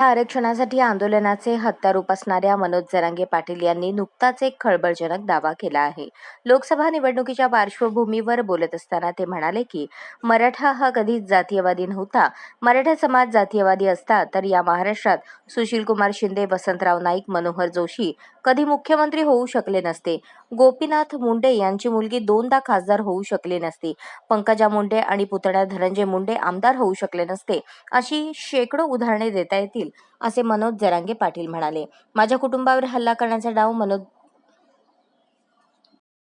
या आरक्षणासाठी आंदोलनाचे हत्यारूप असणाऱ्या मनोज जरांगे पाटील यांनी नुकताच एक खळबळजनक दावा केला आहे. लोकसभा निवडणुकीच्या पार्श्वभूमीवर बोलत असताना ते म्हणाले की मराठा हा कधीच जातीयवादी नव्हता. मराठा समाज जातीयवादी असता तर या महाराष्ट्रात सुशीलकुमार शिंदे वसंतराव नाईक मनोहर जोशी कधी मुख्यमंत्री होऊ शकले नसते. गोपीनाथ मुंडे यांची मुलगी दोनदा खासदार होऊ शकली नसती. पंकजा मुंडे आणि पुतण्या धनंजय मुंडे आमदार होऊ शकले नसते अशी शेकडो उदाहरणे देता येतील. असे मनोज जरांगे पाटील म्हणाले. माझ्या कुटुंबावर हल्ला करण्याचा डाव मनोज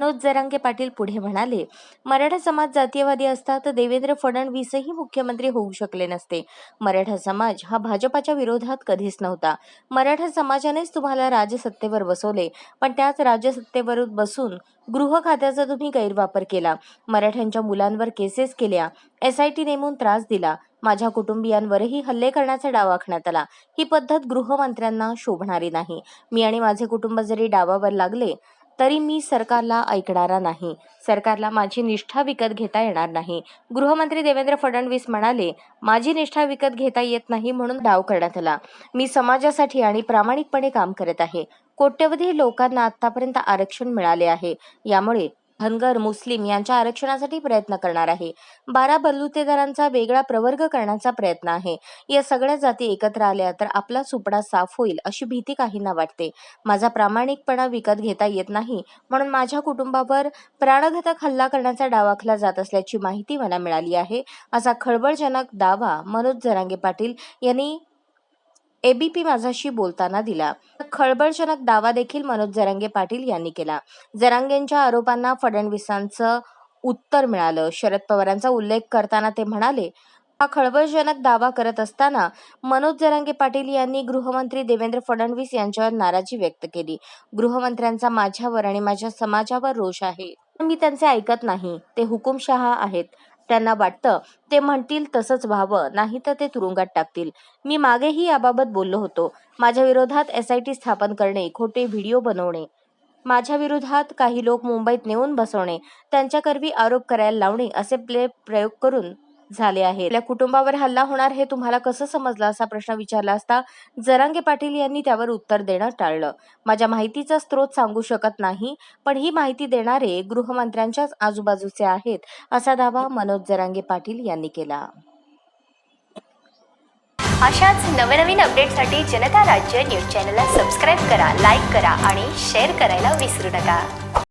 मनोज जरांगे पाटील पुढे म्हणाले मराठा समाज जातीयवादी असता तर देवेंद्र फडणवीसही मुख्यमंत्री होऊ शकले नसते. मराठा समाज हा भाजपाच्या विरोधात कधीच नव्हता. मराठा समाजानेच तुम्हाला राजसत्तेवर बसवले पण त्याच राजसत्तेवर बसून गृह खात्याचा तुम्ही गैरवापर केला. मराठ्यांच्या मुलांवर केसेस केल्या एस आय टी नेमून त्रास दिला माझ्या कुटुंबियांवरही हल्ले करण्याचा डाव आखण्यात आला. ही पद्धत गृहमंत्र्यांना शोभणारी नाही. मी आणि माझे कुटुंब जरी डावावर लागले तरी मी सरकारला ऐकणारा नाही. सरकारला माझी निष्ठा विकत घेता येणार नाही. गृहमंत्री देवेंद्र फडणवीस म्हणाले माझी निष्ठा विकत घेता येत नाही म्हणून डाव करण्यात आला. मी समाजासाठी आणि प्रामाणिकपणे काम करत आहे. कोट्यवधी लोकांना आतापर्यंत आरक्षण मिळाले आहे. यामुळे धनगर मुस्लिम यांच्या आरक्षणासाठी प्रयत्न करणार आहे. बारा बलुतेदारांचा वेगळा प्रवर्ग करण्याचा प्रयत्न आहे. या सगळ्या जाती एकत्र आल्या तर आपला सुपडा साफ होईल अशी भीती काहींना वाटते. माझा प्रामाणिकपणा विकत घेता येत नाही म्हणून माझ्या कुटुंबावर प्राणघातक हल्ला करण्याचा डाव आखला जात असल्याची माहिती मला मिळाली आहे. असा खळबळजनक दावा मनोज जरांगे पाटील यांनी एबीपी माझाशी बोलताना दिला. खळबळजनक दावा देखील मनोज जरांगे पाटील यांनी केला. जरांगेंच्या आरोपांना फडणवीसांचं उत्तर मिळालं. शरद पवारांचा उल्लेख करताना ते म्हणाले हा खळबळजनक दावा करत असताना मनोज जरांगे पाटील यांनी गृहमंत्री देवेंद्र फडणवीस यांच्यावर नाराजी व्यक्त केली. गृहमंत्र्यांचा माझ्यावर आणि माझ्या समाजावर रोष आहे. मी त्यांचे ऐकत नाही. ते हुकुमशहा आहेत. त्यांना वाटतं. ते म्हणतील तसंच व्हावं नाही तर ते तुरुंगात टाकतील. मी मागेही याबाबत बोललो होतो. माझ्या विरोधात एस आय टी स्थापन करणे खोटे व्हिडिओ बनवणे माझ्या विरोधात काही लोक मुंबईत नेऊन बसवणे त्यांच्याकरवी आरोप करायला लावणे असे प्ले प्रयोग करून झाले आहे आपल्या कुटुंबावर हल्ला होणार हे तुम्हाला कसं समजलं असा प्रश्न विचारला असता जरांगे पाटील यांनी त्यावर उत्तर देणं टाळलं. माझ्या माहितीचा स्रोत सांगू शकत नाही पण ही माहिती देणारे गृहमंत्र्यांच्याच आजूबाजूचे आहेत असा दावा मनोज जरांगे पाटील यांनी केला. अशाच नवनवीन अपडेटसाठी जनता राज्य न्यूज चॅनलला सबस्क्राईब करा लाईक करा आणि शेअर करायला विसरू नका.